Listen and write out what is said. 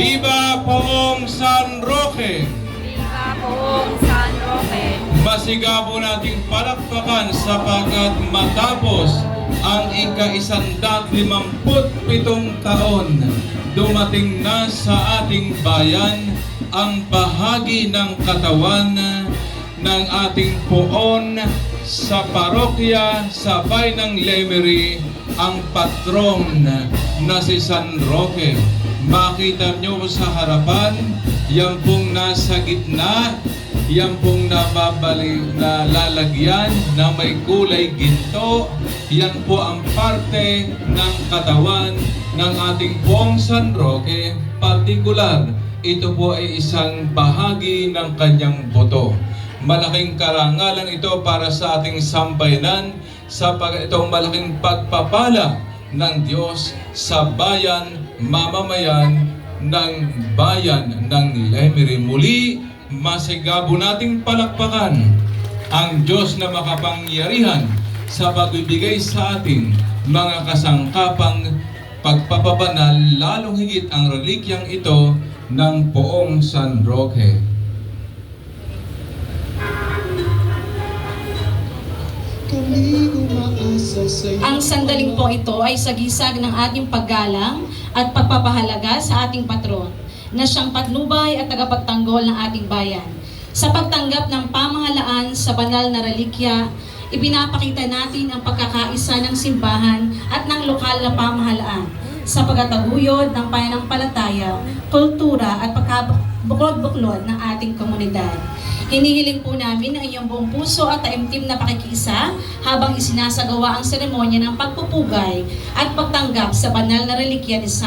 Viva Poong San Roque! Viva Poong San Roque! Masigabo nating palakpakan sapagkat matapos ang ika-isandat limamput pitong taon, dumating na sa ating bayan ang bahagi ng katawan ng ating poon sa parokya sa ng Lemery, ang patron na si San Roque. Makita nyo sa harapan, yan pong nasa gitna yan pong nababali na lalagyan na may kulay ginto. Yan po ang parte ng katawan ng ating buong San Roque. Partikular, ito po ay isang bahagi ng kanyang buto. Malaking karangalan ito para sa ating sambayanan sa itong malaking pagpapala ng Diyos sa bayan, mamamayan ng bayan ng Lemery. Muli, masigabo nating palakpakan ang Diyos na makapangyarihan sa pagbibigay sa atin mga kasangkapang pagpapabanal, lalong higit ang relikyang ito ng poong San Roque. Ang sandaling po ito ay sagisag ng ating paggalang at pagpapahalaga sa ating patron na siyang patnubay at tagapagtanggol ng ating bayan. Sa pagtanggap ng pamahalaan sa banal na relikya, ipinapakita natin ang pagkakaisa ng simbahan at ng lokal na pamahalaan sa pagkataguyod ng pananampalataya, kultura at pagkabuklod-buklod ng ating komunidad. Hinihiling po namin ang iyong buong puso at taimtim na pakikisa habang isinasagawa ang seremonya ng pagpupugay at pagtanggap sa banal na relikya ni San